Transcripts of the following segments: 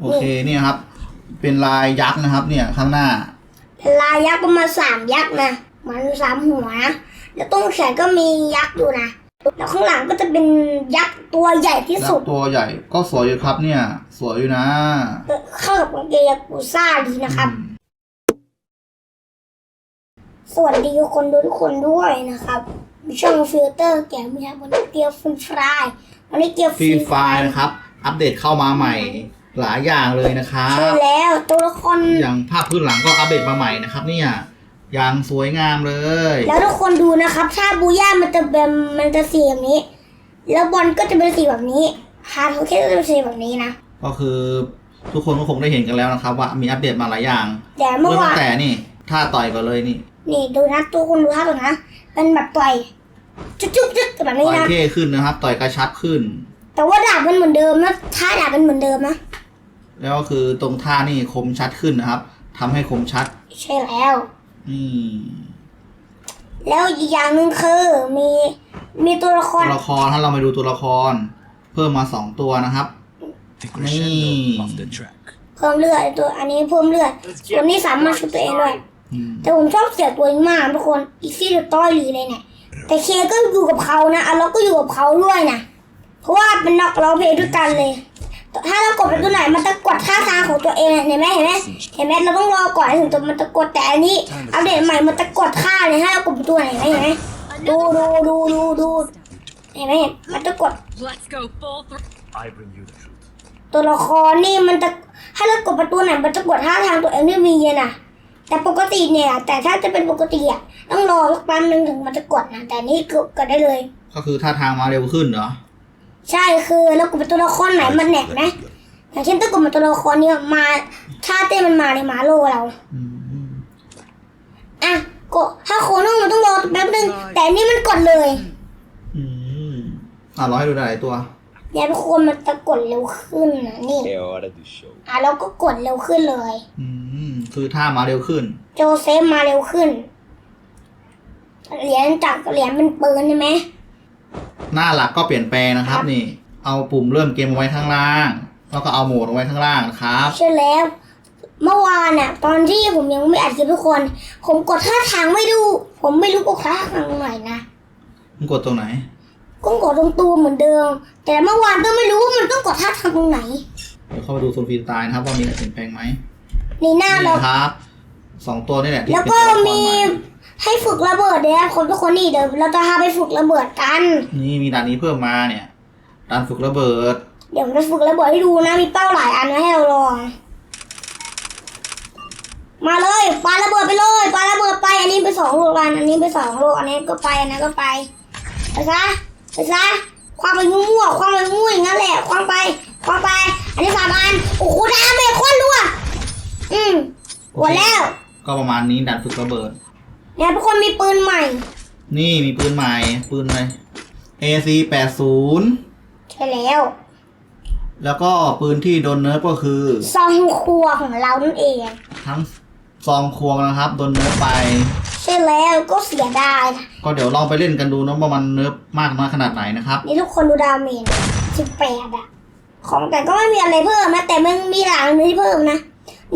โอเคเนี่ยครับ เป็นลายยักษ์นะครับ เนี่ยข้างหน้า เป็นลายยักษ์ประมาณสามยักษ์นะเหมือนสามหัวนะแล้วตรงแขนก็มียักษ์อยู่นะแล้วข้างหลังก็จะเป็นยักษ์ตัวใหญ่ที่ยัสุกดษ์ตัวใหญ่ก็สวยอยู่ครับ เนี่ย สวยอยู่นะเข้ากับกางเกงยากูซ่าดีนะครับอืมสวัสดีคนดูทุกคนด้วยนะครับมีช่องฟิลเตอร์แกมีครับวันนี้เกียวฟรีฟรายวันนี้เกียวฟรีไฟล์นะครับ อัปเดตเข้ามาใหม่ หลายอย่างเลยนะครับใช่แล้วตัวละครอย่างภาพพื้นหลังก็อัปเดตมาใหม่นะครับ เนี่ยอย่างสวยงามเลย แล้วทุกคนดูนะครับ ถ้าบูย่ามันจะเป็นมันจะสีแบบนี้ แล้วบอลก็จะเป็นสีแบบนี้ฮาร์ดโอเคก็จะเป็นสีแบบนี้นะก็คือทุกคนก็คงได้เห็นกันแล้วนะครับ ว่ามีอัปเดตมาหลายอย่างแต่เมื่เริ่อมวาตั้นงแต่นี่ท่าต่อยก่อนเลยนี่ นี่ดูนะตัวคนดูท่าตัวนะเป็นแบบต่อยจุ๊บจุ๊บจุ๊บแบบต่นี้อยนะเท่ขึ้นนะครับ ต่อยกระชับขึ้น แต่ว่าดาบมันเหมือนเดิมนะท่าดาบมันเหมือนเดิมนะ แล้วก็คือตรงท่านี่คมชัดขึ้นนะครับทำให้คมชัดใช่แล้ว นี่ แล้วอีกอย่างหนึ่งคือมีมีตัวละครตัวละครถ้าเรามาดูตัวละคร เพิ่มมาสองตัวนะครับ The crescendo of the track. เพิ่มเลือดตัวอันนี้เพิ่มเลือดตัวนี้สามารถช่วยตัวเองด้วย อืมแต่ผมชอบเสียตัวเองมากทุกคนอีซี่ตัวต้อยหลีเลยเนี่ย แต่เคก็อยู่กับเขานะอาล็อกก็อยู่กับเขาด้วยนะเพราะว่าเป็นนักร้องเพลงด้วยกันเลยแต่ ถ้าเรากดไปตัวไหนมันจะกดท่าทางของตัวเองเห็นไหมเห็นไหมเห็นไหมเราต้องรอก่อนถึงตัวมันจะกดแต่อันนี้อัปเดตใหม่มันจะกดท่าเลยให้เรากดไปตัวไหนเห็นไหมเห็นไหมดูดูดูดูดูเห็นไหมมันจะกด Let's go full throttle. I bring you the truth. ตัวละครนี่มันจะถ้าเรากดประตูไหนมันจะกดท่าทางตัวเองด้วยมีอะนะแต่ปกติเนี่ย แต่ถ้าจะเป็นปกติอะต้องรอสักแป๊บนึงถึงมันจะกดนะแต่นี่กดกดได้เลย ก็คือท่าทางมาเร็วขึ้นเหรอ ใช่คือเรากดเป็นตัวละครไหนมันแหนกนะอย่างเช่นถ้ากดเป็นตัวละครเนี่ยมาท่าเต้นมันมาในมาโลเราอืมอะกดถ้าโคโน่มันต้องรอแป๊บนึงแต่อันนี่มันกดเลย อืมอะร้อยดูได้หลายตัวอย่าทุกคนมันจะกดเร็วขึ้นนะนี่ É hora do show. อะเราก็กดเร็วขึ้นเลย อืมคือท่ามาเร็วขึ้น โจเซฟมาเร็วขึ้นเหรียญจากเหรียญเป็นปืนใช่ไหม หน้าหลักก็เปลี่ยนแปลงนะครับนี่ เอาปุ่มเริ่มเกมเอาไว้ข้างล่าง แล้วก็เอาโหมดเอาไว้ข้างล่างนะครับ ใช่แล้ว เมื่อวานน่ะตอนที่ผมยังไม่อัดคลิปทุกคน ผมกดท่าทางไม่ดู ผมไม่รู้กดท่าทางไหนนะมันกดตรงไหนก็กดตรงตัวเหมือนเดิม แต่เมื่อวานก็ไม่รู้ว่ามันต้องกดท่าทางตรงไหนเดี๋ยวเข้ามาดูโซนฟรีสไตล์นะครับว่ามีอะไรเปลี่ยนแปลงไหมนี่หน้านี่เรานะครับสองตัวนี่แหละที่แล้วเป็นก็ตัวละครมี ใหม่ให้ฝึกระเบิดเนี่ยนะคนทุกคนนี่เดี๋ยวเราจะพาไปฝึกระเบิดกัน นี่มีด่านนี้เพิ่มมาเนี่ยด่านฝึกระเบิด เดี๋ยวผมจะฝึกระเบิดให้ดูนะมีเป้าหลายอันไว้ให้เราลอง มาเลยปาระเบิดไปเลยปาระเบิดไป อันนี้ไปสองลูกกันอันนี้ไปสองลูกอันนี้ก็ไปอันนั้นก็ไปไปซะไปซะคว้างไปมั่วๆคว้างไปมั่วอย่างนั้นแหละคว้างไปคว้างไป อันนี้สามอันโอ้โหดาเมจโคตรรัวอืมหมดแล้ว ก็ประมาณนี้ด่านฝึกระเบิด เนี่ยทุกคนมีปืนใหม่ นี่มีปืนใหม่ ปืนอะไร AC 80ใช่แล้ว แล้วก็ปืนที่โดนเนิร์ฟก็คือ ซองครัวของเรานั่นเอง ทั้งซองควงนะครับ โดนเนิร์ฟไป ใช่แล้วก็เสียดายนะก็เดี๋ยวลองไปเล่นกันดูนะว่ามันเนิร์ฟมากน้อยขนาดไหนนะครับ นี่ทุกคนดูดาเมจสิบแปดอะของแต่ก็ไม่มีอะไรเพิ่มนะแต่มันมีหลังนึงที่เพิ่มนะ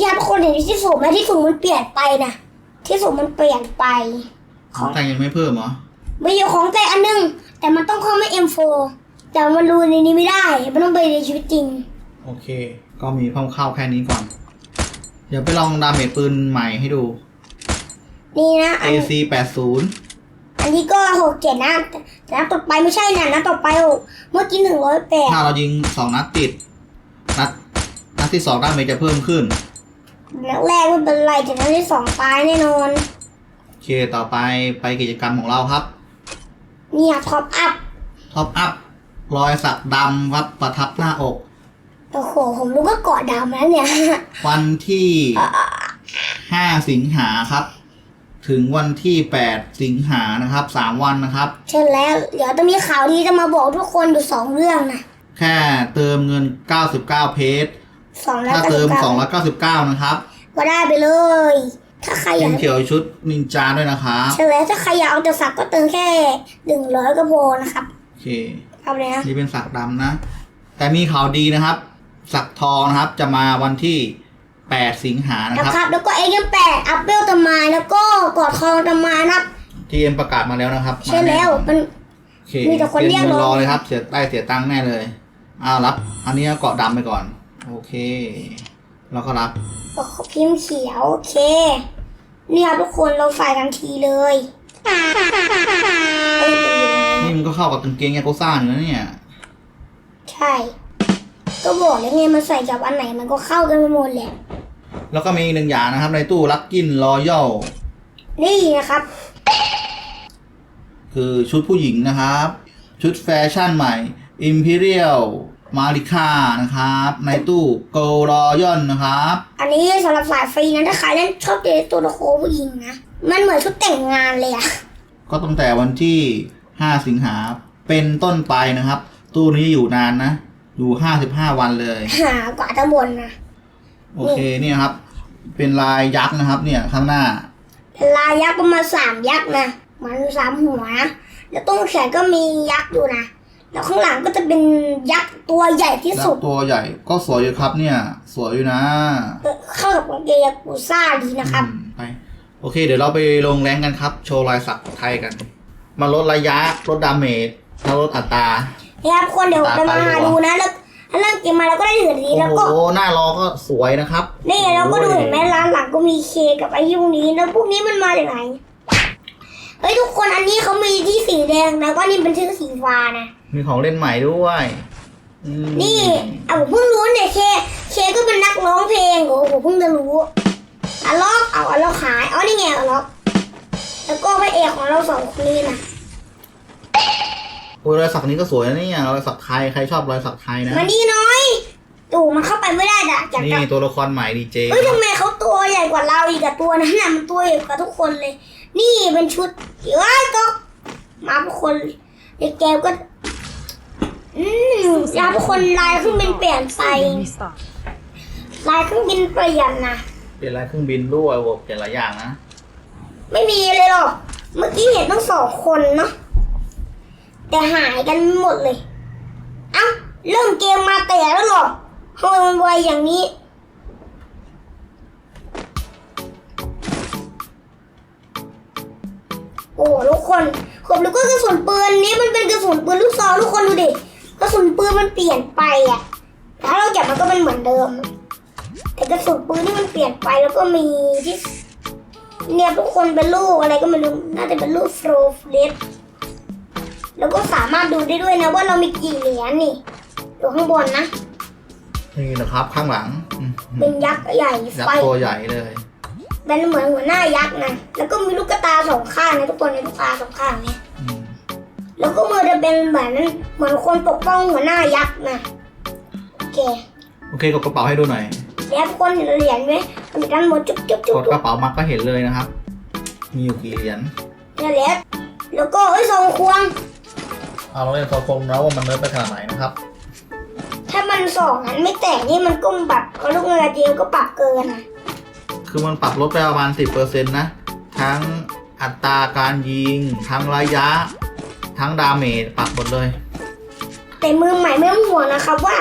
อยากทุกคนเห็นที่สูงไหมที่สูงมันเปลี่ยนไปนะ ที่สูงมันเปลี่ยนไปของแต่งยังไม่เพิ่มเหรอมีอยู่ของแต่อันหนึง แต่มันต้องเข้าไม่ M4 แต่มันรูในนี้ไม่ได้ มันต้องไปในชีวิตจริง โอเค ก็มีคร่าวๆแค่นี้ก่อน เดี๋ยวไปลองดาเมจปืนใหม่ให้ดู นี่นะอัน AC 80อันนี้ก็หกเจ็ดนะแต่แต่นัดต่อไปไม่ใช่นะนัดต่อไปหกเมื่อกี้หนึ่งร้อยแปดถ้าเรายิงสองนัดติด นัดนัดที่สองดาเมจจะเพิ่มขึ้น นัดแรกไม่เป็นไรแต่นัดที่สองตายแน่นอน โอเคต่อไปไปกิจกรรมของเราครับ เนี่ยท็อปอัพ ท็อปอัพรอยสักดำครับประทับหน้าอก โอ้โห ผมรู้ก็เกาะดำแล้วเนี่ย วันที่ห้าสิงหาครับ ถึงวันที่แปดสิงหานะครับสามวันนะครับใช่แล้ว เดี๋ยวจะมีข่าวดีจะมาบอกทุกคนอยู่สองเรื่องนะ แค่เติมเงิน 99 เพจ สองแล้วถ้าก็เติมก้า299นะครับก็ได้ไปเลย ถ้าใครอยิยางกเขียวชุดนินจาด้วยนะครับใช่แล้วถ้าใครอยากเอาแต่สักก็เติมแค่หนึ่งร้อยก็พอนะครับ โอเค เอาเลยนะ นี่เป็นสักดำนะ แต่มีข่าวดีนะครับ สักทองนะครับจะมาวันที่ 8 สิงหานะนะครับครับแล้วก็เอ็มแปดอัพเวลตะมาแล้วก็กอดทองตะมานะครับ ทีเอ็มประกาศมาแล้วนะครับใช่แล้วมัน โอเคมีแต่คนเรียกงิร้องรอเลยครับ เสียได้เสียตังค์แน่เลยอ้าวรับ อันนี้เกาะดำไปก่อน โอเคแล้วก็รับก็พิมพ์เขียว โอเค นี่ครับทุกคนเราใส่ทันทีเลยเอ้ยเป็นยังไงนี่มันก็เข้ากับกางเกงยาโกซ่าอยู่นะเนี่ย ใช่ ก็บอกแล้วไงมันใส่กับอันไหนมันก็เข้ากันไปหมดแหละ แล้วก็มีอีกหนึ่งอย่างนะครับ ในตู้ลักกินรอยัลนี่นะครับ คือชุดผู้หญิงนะครับ ชุดแฟชั่นใหม่ Imperial m a r i c a นะครับ ในตู้ Go Royal นะครับ อันนี้สำหรับสายฟรีนะถ้าใครเล่นชอบเดทตัวละครผู้หญิงนะ มันเหมือนชุดแต่งงานเลยอะก็ตั้งแต่วันที่ 5 สิงหาเป็นต้นไปนะครับ ตู้นี้อยู่นานนะ อยู่ 55 วันเลยหากว่าจะบนนะ โอเคเนี่ยครับ เป็นลายยักษ์นะครับ เนี่ยข้างหน้า เป็นลายยักษ์ประมาณสามยักษ์นะ มันสามหัวนะแล้วตรงแขนก็มียักษ์อยู่นะ แล้วข้างหลังก็จะเป็นยักษ์ตัวใหญ่ที่แล้วสุด ตัวใหญ่ก็สวยอยู่ครับเนี่ย สวยอยู่นะเข้ากับกางเกงยากูซ่าดีนะครับอืมไปโอเค เดี๋ยวเราไปลงแรงกันครับ โชว์ลายสักไทยกัน มาลดระยะลดดาเมจแล้วลดอัตรา นะครับคนเดี๋ยวเรามาดูนะแล้วถ้าเริ่มเกมมาเราก็ได้ถือดีโอ้แล้วโหก็หน้ารอก็สวยนะครับนี่เราก็ดูเห็นไหมร้านหลังก็มีเคกับไอ้พวกนี้แล้วพวกนี้มันมาจากไหนเฮ้ยทุกคนอันนี้เขามีที่สีแดงนะว่านี่เป็นชื่อสีฟ้านะ มีของเล่นใหม่ด้วยอืมนี่เอาผมเพิ่งรู้เนี่ยเค เคก็เป็นนักร้องเพลงโอ้โหเพิ่งจะรู้อะล็อกเอาอะล็อกขายเอานี่ไงอะล็อกแล้วก็พระเอกของเราสองคนนี้นะโอ้ยรอยสักนี้ก็สวยนะเนี่ยรอยสักไทยใครชอบรอยสักไทยนะ มานี่น้อยตู่มันเข้าไปไม่ได้อะจากนี่กับตัวละครใหม่ดีเจเฮ้ยทำไมเขาตัวใหญ่กว่าเราอีกอะตัวนั้นน่ะมันตัวใหญ่กว่าทุกคนเลย นี่เป็นชุดเอ้ยก็มาทุกคนเด็กแกวก็ อืมยาทุกคนลายเครื่องบินเปลี่ยนไป Restart. ลายเครื่องบินเปลี่ยนนะเปลี่ยนลายเครื่องบินด้วยโอ้โหเปลี่ยนหลายอย่างนะ ไม่มีเลยหรอก เมื่อกี้เห็นตั้งสองคนเนาะ แต่หายกันหมดเลย เอ้า เริ่มเกมมาแต่แล้วเหรอทำไมมันไวอย่างนี้โอ้ทุกคนผมแล้วก็กระสุนปืนนี้มันเป็นกระสุนปืนลูกซองทุกคนดูดิก ระสุนปืนมันเปลี่ยนไปอะถ้าเราจับมันก็เป็นเหมือนเดิม แต่กระสุนปืนนี่มันเปลี่ยนไปแล้วก็มีที่เนี่ยทุกคนเป็นลูกอะไรก็ไม่รู้ น่าจะเป็นลูกโฟลเฟลสแล้วก็สามารถดูได้ด้วยนะว่าเรามีกี่เหรียญนี่อยู่ข้างบนนะ นี่นะครับข้างหลังอืมเป็นยักษ์ใหญ่ยักไฟ ษ์ตัวใหญ่เลย เป็นเหมือนหัวหน้ายักษ์นะ แล้วก็มีลูกกระตาสองข้างนะทุกคนในลูกตาสองข้างเนี่ยอืม แล้วก็มือจะเป็นเหมือนเหมือนคนปกป้องหัวหน้ายักษ์นะโอเคโอเคกดกระเป๋าให้ดูหน่อยแล้วทุกคนเห็นเหรียญไหมมันมีด้านบนจุ๊บจุ๊บจุ๊บกดกระเป๋ามาก็เห็นเลยนะครับ มีอยู่กี่เหรียญเนี่ยแหละแล้วก็เอ้ยทรงควงเอาเราเล่นโซโคงแล้วว่ามันเนิร์ฟไปขนาดไหนนะครับ ถ้ามันสองนั้นไม่แตกนี่มันก็แบบเขาลูกเรือเดียวก็ปรับเกินนะคือมันปรับลดไปประมาณ10%นะ ทั้งอัตราการยิง ทั้งระยะ ทั้งดาเมจปรับหมดเลย แต่มือใหม่ไม่ต้องห่วงนะครับว่า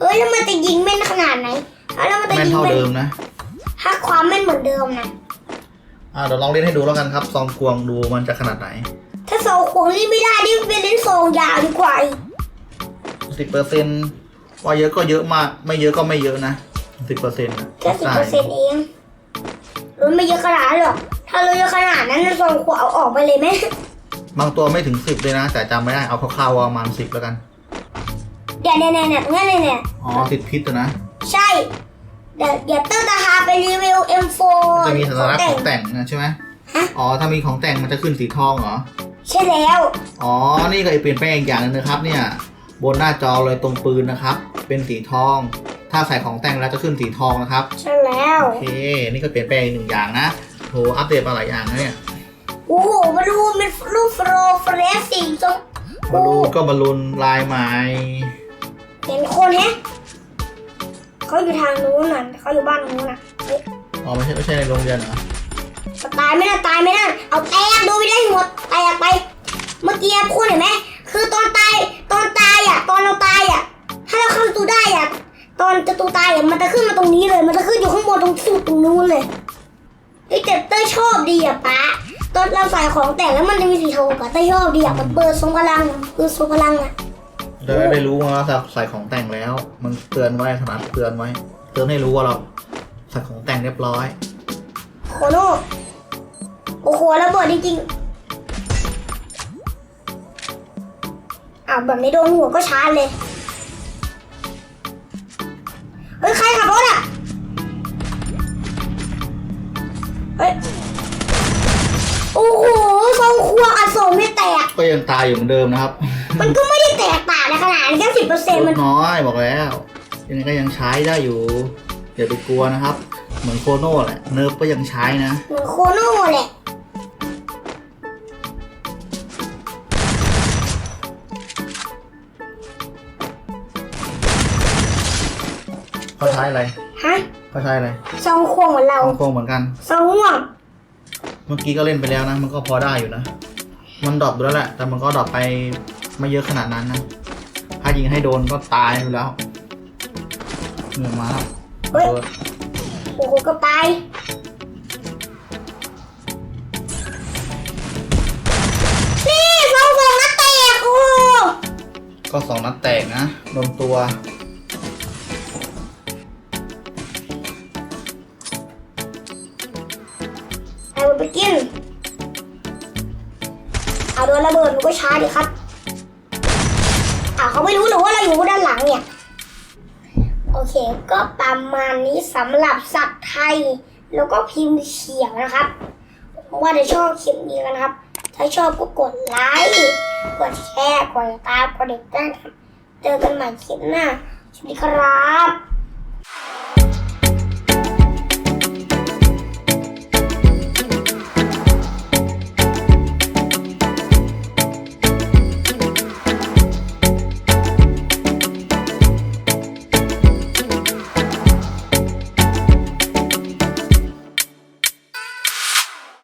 เอ้ยแล้วมันจะยิงแม่นขนาดไหนแล้วมันจะแม่นยิงเท่าแม่นเดิมนะถ้าความแม่นเหมือนเดิมนะอ่าเดี๋ยวลองเล่นให้ดูแล้วกันครับ ซองควงดูมันจะขนาดไหน ถ้าโซควงนี่ไม่ได้นี่เป็นเล่นโซยาวดีกว่าอีก10%ว่าเยอะก็เยอะมาก ไม่เยอะก็ไม่เยอะนะ10%นะแค่สิบเปอร์เซ็นต์เองรถไม่เยอะขนาดนั้นหรอก ถ้ารถเยอะขนาดนั้นโซควงเอาออกไปเลยไหม บางตัวไม่ถึง10เลยนะ แต่จำไม่ได้เอาคร่าวๆว่าประมาณ10แล้วกัน เดี๋ยวเนี่ยเนี่ยเนี่ยตรงนี้เนี่ยเนี่ยอ๋อติดพิษอะนะใช่ เดี๋ยวเดี๋ยวเตอร์จะพาไปรีวิว M4 จะมีสัญลักษณ์แต่ขงองแต่งนะใช่ไหมฮะ อ๋อถ้ามีของแต่งมันจะขึ้นสีทองเหรอ ใช่แล้ว อ๋อ นี่ก็เปลี่ยนแปลงอีกอย่างหนึงนะครับ เนี่ย บนหน้าจอเลยตรงปืนนะครับ เป็นสีทอง ถ้าใส่ของแต่งแล้วจะขึ้นสีทองนะครับ ใช่แล้ว โอเค นี่ก็เปลี่ยนแปลงอีกหนึ่งอย่างนะโหอัปเดตมาหลายอย่างนะเนี่ย โอ้โหมาดูเป็นรูปโฟลเฟรสสีตรงบอลลูนก็บอลลูนลายไม้เห็นคนแฮะเขาอยู่ทางนู้นน่ะเขาอยู่บ้านนู้นน่ะเฮ้ยอ๋อไม่ใช่ไม่ใช่ในโรงเรียนเหรอตายไม่น่าตายไม่น่าเอาแตกดูไม่ได้หมดแตกไป เมื่อกี้พูดเห็นไหมคือตอนตายตอนตายอะ ตอนเราตายอะ ถ้าเราเข้าประตูได้อะ ตอนจะตูตายอะมันจะขึ้นมาตรงนี้เลย มันจะขึ้นอยู่ข้างบนตรงสุดตรงนู้นเลยไอ้ยแต่เต้ยชอบดีอะป๊า ตอนเราใส่ของแต่งแล้วมันจะมีสีทองกับเต้ยชอบดีอะมันเปิดทรงพลังอะคือทรงพลังอะจะได้รู้ว่าเราใส่ของแต่งแล้ว มันเตือนไว้ขนาดเตือนไว้ เตือนให้รู้ว่าเราใส่ของแต่งเรียบร้อยโคโน่โอ้โหระเบิดจริงๆอ้าวแบบไม่โดนหัวก็ชาร์จเลยเฮ้ยใครขับรถอะ ยังตายอยู่เหมือนเดิมนะครับมันก็ไม่ได้แตกต่างในขนาดนั้นแค่สิบเปอร์เซ็นต์ลมันดน้อยบอกแล้วยังไงก็ยังใช้ได้อยู่อย่าไปกลัวนะครับ เหมือนโคโน่แหละเนิร์ฟก็ยังใช้นะ เหมือนโคโน่แหละเขาใช้อะไรฮะเขาใช้อะไรทรงครัวเหมือนเราฮ่องกงเหมือนกัน ทรงง่วง เมื่อกี้ก็เล่นไปแล้วนะ มันก็พอได้อยู่นะ มันดรอปอยู่แล้วแหละ แต่มันก็ดรอปไปไม่เยอะขนาดนั้นนะ ถ้ายิงให้โดนก็ตายอยู่แล้วเหนื่อยมาแล้วเฮ้ยโดนโอ้โหก็ไปนี่ทรงผมนัดแตกโอ้โหก็สองนัดแตกนะโดนตัว เอาไปกินเอาโดนระเบิดมันก็ช้าดิครับอ่าเขาไม่รู้หรือว่าเราอยู่ด้านหลังเนี่ย โอเค ก็ประมาณนี้สำหรับสัตว์ไทย แล้วก็พิมพ์เขียวนะครับว่าจะชอบคลิปนี้กันครับ ถ้าชอบก็กดไลค์กดแชร์กดตามกดติดตามครับเจอกันใหม่คลิปหน้าสวัสดีครับ